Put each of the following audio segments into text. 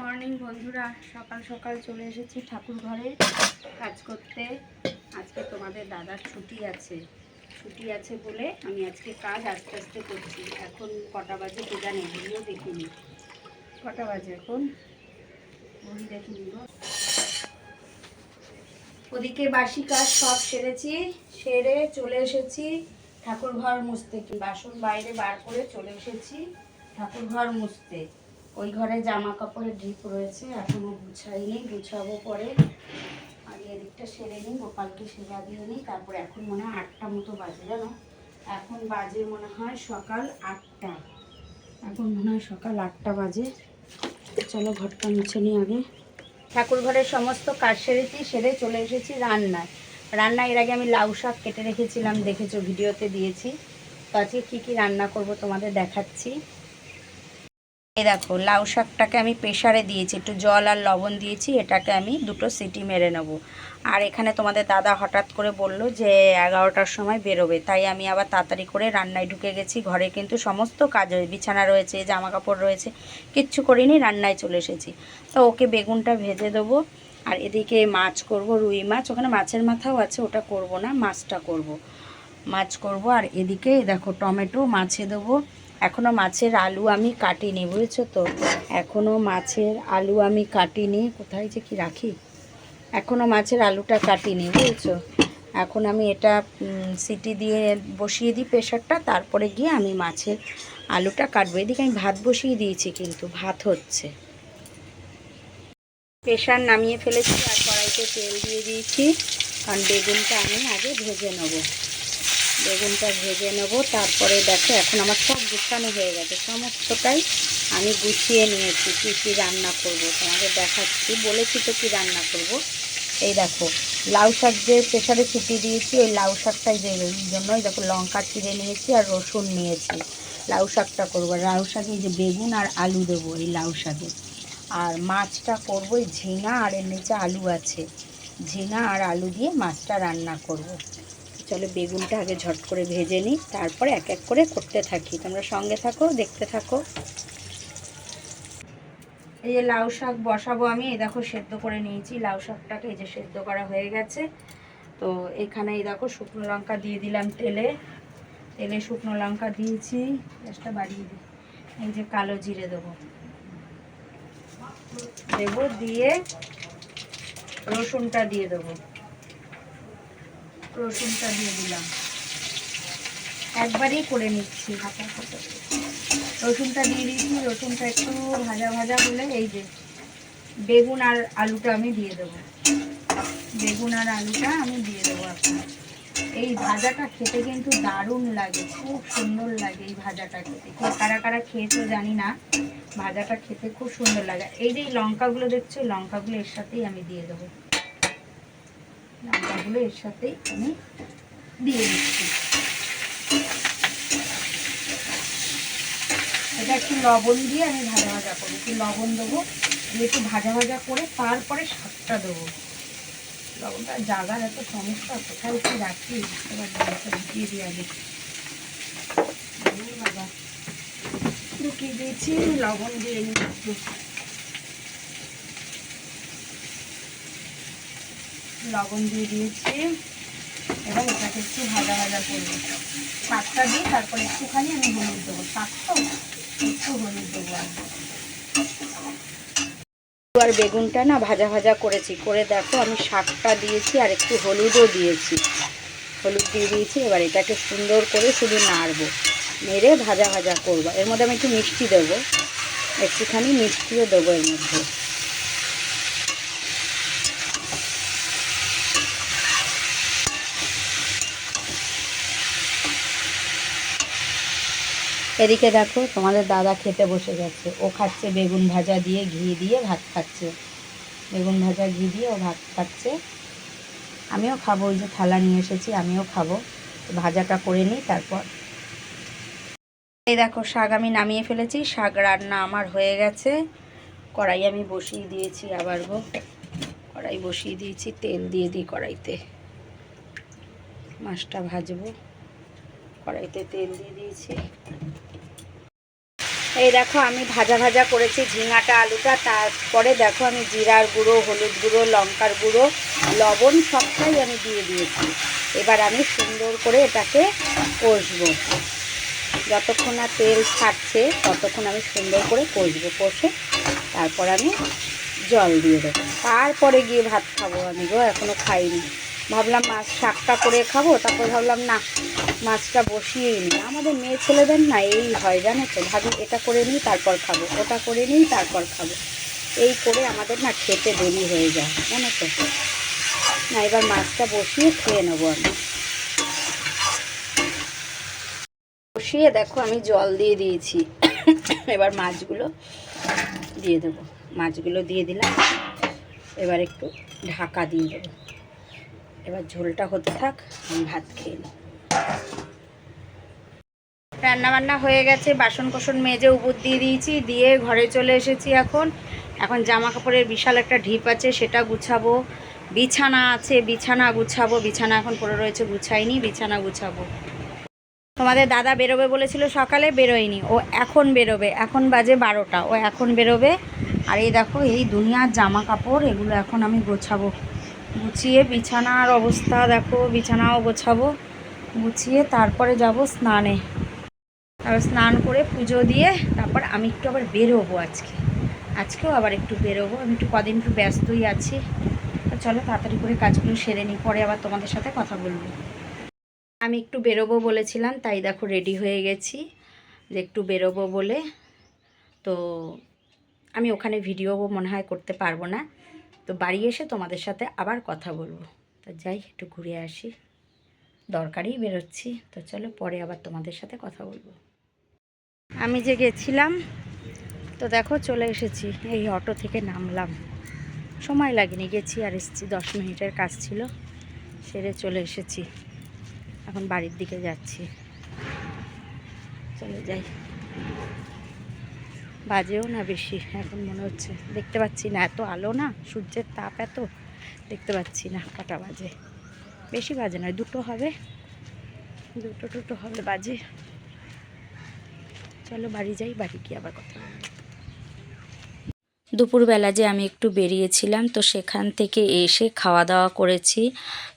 Morning বন্ধুরা, সকাল সকাল চলে এসেছি ঠাকুর ঘরে কাজ করতে। আজকে তোমাদের দাদার ছুটি আছে। ছুটি আছে বলে আমি আজকে কাজ আস্তে আস্তে করছি। এখন কটা বাজে কে জানে ঘুরিয়েও দেখিনি। কটা বাজে এখন? ঘড়ি দেখিনি গো। ওদিকে বাসি কাজ সব সেরেছি, সেরে চলে এসেছি ঠাকুর ঘর মুছতে। কি বাসন বাইরে বার করে চলে এসেছি ঠাকুর ঘর মুছতে। ওই ঘরে জামা কাপড়ের ঢিপ রয়েছে, এখনও গুছাইনি, গুছাবো পরে। আগে এদিকটা সেরে নিই, গোপালকে সেবা দিয়ে নিই, তারপর এখন মনে হয় আটটা মতো বাজে, জানো? এখন বাজে মনে হয় সকাল আটটা। এখন মনে হয় সকাল আটটা বাজে। চলো ঘরটা মুছে নিই আগে। ঠাকুর ঘরের সমস্ত কাজ সেরেছি সেরে চলে এসেছি রান্নায়। রান্না এর আগে আমি লাউ শাক কেটে রেখেছিলাম, দেখেছ, ভিডিওতে দিয়েছি। তো আজকে কী কী রান্না করব তোমাদের দেখাচ্ছি। এই দেখো, লাউ শাকটাকে আমি প্রেশারে দিয়েছি, একটু জল আর লবণ দিয়েছি, এটাকে আমি দুটো সিটি মেরে নেব। আর এখানে তোমাদের দাদা হঠাৎ করে বলল যে এগারোটার সময় বেরোবে, তাই আমি আবার তাড়াতাড়ি করে রান্নায় ঢুকে গেছি। ঘরে কিন্তু সমস্ত কাজ হয়ে বিছানা রয়েছে জামা কাপড় রয়েছে, কিচ্ছু করিনি, রান্নায় চলে এসেছি। তো ওকে বেগুনটা ভেজে দেবো, আর এদিকে মাছ করব, রুই মাছ, ওখানে মাছের মাথাও আছে, ওটা করব না, মাছটা করব। মাছ করব, আর এদিকে দেখো টমেটো মাছে দেবো এখনও মাছের আলু আমি কাটিনি, বুঝেছ তো? এখনও মাছের আলু আমি কাটিনি। কোথায় যে কি রাখি? এখনও মাছের আলুটা কাটিনি, বুঝেছ? এখন আমি এটা সিটি দিয়ে বসিয়ে দিই প্রেশারটা, তারপরে গিয়ে আমি মাছের আলুটা কাটবো। এদিকে আমি ভাত বসিয়ে দিয়েছি কিন্তু, ভাত হচ্ছে। প্রেশার নামিয়ে ফেলেছি আর কড়াইতে তেল দিয়ে দিয়েছি, কারণ বেগুনটা আমি আগে ভেজে নেব। বেগুনটা ভেজে নেব। তারপরে দেখো, এখন আমার সব গুছানো হয়ে গেছে। সমস্তটাই আমি গুছিয়ে নিয়েছি, কী কী রান্না করব তোমাদের দেখাচ্ছি। বলেছি তো কী রান্না করব। এই দেখো, লাউ শাক যে প্রেশারে ছুটি দিয়েছি, ওই লাউ শাকটাই যে জন্যই দেখো, লঙ্কা চিড়ে নিয়েছি আর রসুন নিয়েছি। লাউ শাকটা করব। লাউ শাকে যে বেগুন আর আলু দেবো এই লাউ শাকে। আর মাছটা করব ঝিঙা আর এর নিচে আলু আছে। ঝিঙা আর আলু দিয়ে মাছটা রান্না করব। চলো বেগুনটা আগে ঝট করে ভেজে নিই, তারপরে এক এক করে করতে থাকি। তোমরা সঙ্গে থাকো, দেখতে থাকো। এই যে লাউ শাক বসাবো আমি, এই দেখো সেদ্ধ করে নিয়েছি। লাউ শাকটাকে এই যে সেদ্ধ করা হয়ে গেছে। তো এখানে এই দেখো শুকনো লঙ্কা দিয়ে দিলাম তেলে। তেলে শুকনো লঙ্কা দিয়েছি। গ্যাসটা বাড়িয়ে দিই। এই যে কালো জিরে দেবো। দেবো দিয়ে রসুনটা দিয়ে দেবো। রসুনটা দিয়ে দিলাম। একবারেই করে নিচ্ছি। হাতা রসুনটা দিয়ে দিচ্ছি রসুনটা একটু ভাজা ভাজা হলে এই যে বেগুন আর আলুটা আমি দিয়ে দেবো। বেগুন আর আলুটা আমি দিয়ে দেবো এখন এই ভাজাটা খেতে কিন্তু দারুণ লাগে, খুব সুন্দর লাগে এই ভাজাটা খেতে। কারা কারা খেয়েছো জানি না, ভাজাটা খেতে খুব সুন্দর লাগে। এই যে লঙ্কাগুলো দেখছ, লঙ্কাগুলো এর সাথেই আমি দিয়ে দেবো। লঙ্কাগুলো এর সাথেই আমি দিয়ে দিচ্ছি। এটা একটু লবণ দিয়ে আমি ভাজা ভাজা করব। একটু লবণ দেবো, দিয়ে একটু ভাজা ভাজা করে তারপরে শাকটা দেবো। লবণটা জাগার এত সমস্যা, কোথায় একটু রাখি এবার জলটা ঢুকিয়ে বাবা ঢুকিয়ে দিয়েছি? লবণ দিয়ে নিচ্ছি লবণ দিয়ে দিয়েছি এবার এটাকে একটু ভাজা ভাজা করব। শাকটা দিয়ে তারপরে একটুখানি আমি হলুদ দেবো। শাক তো, একটু হলুদ দেবো আর বেগুনটা না ভাজা ভাজা করেছি। করে দেখো, আমি শাকটা দিয়েছি আর একটু হলুদও দিয়েছি। হলুদ দিয়ে দিয়েছি, এবার এটাকে সুন্দর করে শুধু নাড়বো। নেড়ে ভাজা ভাজা করব। এর মধ্যে আমি একটু মিষ্টি দেবো। একটুখানি মিষ্টিও দেবো এর মধ্যে। এদিকে দেখো, তোমাদের দাদা খেতে বসে গেছে। ও খাচ্ছে বেগুন ভাজা দিয়ে ঘি দিয়ে ভাত খাচ্ছে। বেগুন ভাজা, ঘি দিয়ে ও ভাত খাচ্ছে। আমিও খাব, ওই যে থালা নিয়ে এসেছি, আমিও খাব। ভাজাটা করে নিই, তারপর। এই দেখো, শাক আমি নামিয়ে ফেলেছি। শাক রান্না আমার হয়ে গেছে। কড়াই আমি বসিয়ে দিয়েছি আবার গো। কড়াই বসিয়ে দিয়েছি, তেল দিয়ে দিই কড়াইতে। মাছটা ভাজবো। কড়াইতে তেল দিয়ে দিয়েছি। এই দেখো, আমি ভাজা ভাজা করেছি ঝিঙাটা, আলুটা, তারপরে দেখো আমি জিরার গুঁড়ো, হলুদ গুঁড়ো, লঙ্কার গুঁড়ো, লবণ সবটাই আমি দিয়ে দিয়েছি। এবার আমি সুন্দর করে এটাকে কষবো। যতক্ষণ না তেল ছাড়ছে, ততক্ষণ আমি সুন্দর করে কষবো, কষে তারপর আমি জল দিয়ে দেবো। তারপরে গিয়ে ভাত খাব আমি গো এখনও খাইনি। ভাবলাম মাছ শাকটা করে খাব, তারপর ভাবলাম না, মাছটা বসিয়েই নিই আমাদের মেয়ে ছেলেদের না এই হয়, জানো তো, ভাবি এটা করে নিই, তারপর খাব, ওটা করে নিই, তারপর খাব। এই করে আমাদের না খেতে দেরি হয়ে যায়, জানো তো। না, এবার মাছটা বসিয়ে খেয়ে নেব আমি। বসিয়ে দেখো, আমি জল দিয়ে দিয়েছি। এবার মাছগুলো দিয়ে দেবো। মাছগুলো দিয়ে দিলাম। এবার একটু ঢাকা দিয়ে দেবো। এবার ঝোলটা হতে থাক, আমি ভাত খেয়ে নিই। রান্না বান্না হয়ে গেছে বাসন কোসন মেজে উপর দিয়ে দিয়েছি, দিয়ে ঘরে চলে এসেছি এখন। এখন জামা কাপড়ের বিশাল একটা ঢিপ আছে, সেটা গুছাবো। বিছানা আছে, বিছানা গুছাবো। বিছানা এখন পড়ে রয়েছে, গুছাইনি, বিছানা গুছাবো। তোমাদের দাদা বেরোবে বলেছিল সকালে, বেরোয়নি। ও এখন বেরোবে, এখন বাজে বারোটা। ও এখন বেরোবে। আর এই দেখো, এই দুনিয়ার জামা কাপড় এগুলো এখন আমি গোছাবো। গুছিয়ে বিছানার অবস্থা দেখো, বিছানাও গোছাবো। গুছিয়ে তারপরে যাব স্নানে। তারপর স্নান করে পুজো দিয়ে তারপর আমি একটু আবার বেরোবো আজকে। আজকেও আবার একটু বেরোবো। আমি একটু কদিন একটু ব্যস্তই আছি। চলো তাড়াতাড়ি করে কাজগুলো সেরে নিই, পরে আবার তোমাদের সাথে কথা বলব। আমি একটু বেরোবো বলেছিলাম, তাই দেখো রেডি হয়ে গেছি যে একটু বেরোবো বলে। তো আমি ওখানে ভিডিও মনে হয় করতে পারব না। তো বাড়ি এসে তোমাদের সাথে আবার কথা বলব। তো যাই, একটু ঘুরে আসি। দরকারই বেরোচ্ছি। তো চলো পরে আবার তোমাদের সাথে কথা বলব। আমি যে গেছিলাম, তো দেখো চলে এসেছি। এই অটো থেকে নামলাম। সময় লাগেনি, গেছি আর এসেছি। দশ মিনিটের কাজ ছিল, সেরে চলে এসেছি। এখন বাড়ির দিকে যাচ্ছি। চলে যাই। বাজেও না বেশি, এখন মনে হচ্ছে। দেখতে পাচ্ছি না, এত আলো না, সূর্যের তাপ এত, দেখতে পাচ্ছি না, কটা বাজে। বেশি বাজে নয়, দুটো হবে। দুটো টুটো হবে বাজে। চলো বাড়ি যাই, বাড়ি গিয়ে আবার কথা দুপুরবেলা যে আমি একটু বেরিয়েছিলাম, তো সেখান থেকে এসে খাওয়া দাওয়া করেছি।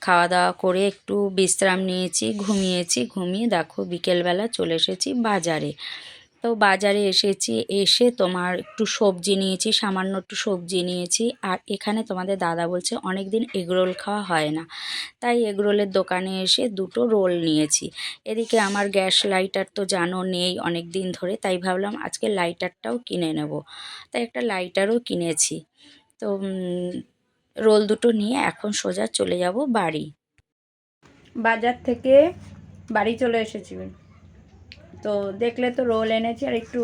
খাওয়া দাওয়া করে একটু বিশ্রাম নিয়েছি, ঘুমিয়েছি। ঘুমিয়ে দেখো বিকেলবেলা চলে এসেছি বাজারে। তো বাজারে এসেছি, এসে তোমার একটু সবজি নিয়েছি, সামান্য একটু সবজি নিয়েছি। আর এখানে তোমাদের দাদা বলছে অনেক দিন এগরোল খাওয়া হয় না। তাই এগরোলের দোকানে এসে দুটো রোল নিয়েছি। এদিকে আমার গ্যাস লাইটার তো জানো নেই অনেক দিন ধরে, তাই ভাবলাম আজকে লাইটারটাও কিনে নেব। তাই একটা লাইটারও কিনেছি। তো রোল দুটো নিয়ে এখন সোজা চলে যাব বাড়ি। বাজার থেকে বাড়ি চলে এসেছি। তো দেখলে তো রোল এনেছি আর একটু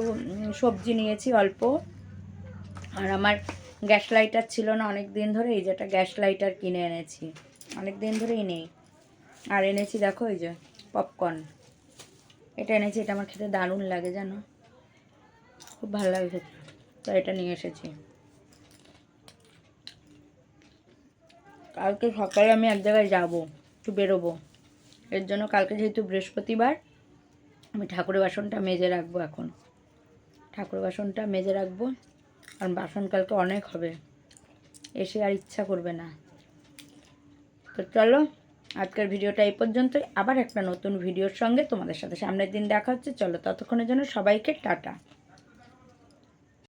সবজি নিয়েছি অল্প। আর আমার গ্যাস লাইটার ছিল না অনেক দিন ধরে, এই যেটা গ্যাস লাইটার কিনে এনেছি। অনেক দিন ধরেই নেই। আর এনেছি দেখো এই যে পপকর্ন। এটা এনেছি, এটা আমার খেতে দারুণ লাগে জানো। খুব ভালো লাগে খেতে। তো এটা নিয়ে এসেছি। কালকে সকালে আমি এক জায়গায় যাব, একটু বেরোবো। এর জন্য কালকে যেহেতু বৃহস্পতিবার আমি ঠাকুরের বাসনটা মেজে রাখব এখন। ঠাকুর বাসনটা মেজে রাখব, কারণ বাসন কালকে অনেক হবে। এসে আর ইচ্ছা করবে না। তো চলো, আজকের ভিডিওটা এই পর্যন্তই। আবার একটা নতুন ভিডিওর সঙ্গে তোমাদের সাথে সামনের দিন দেখা হচ্ছে। চলো, ততক্ষণের জন্য সবাইকে টাটা।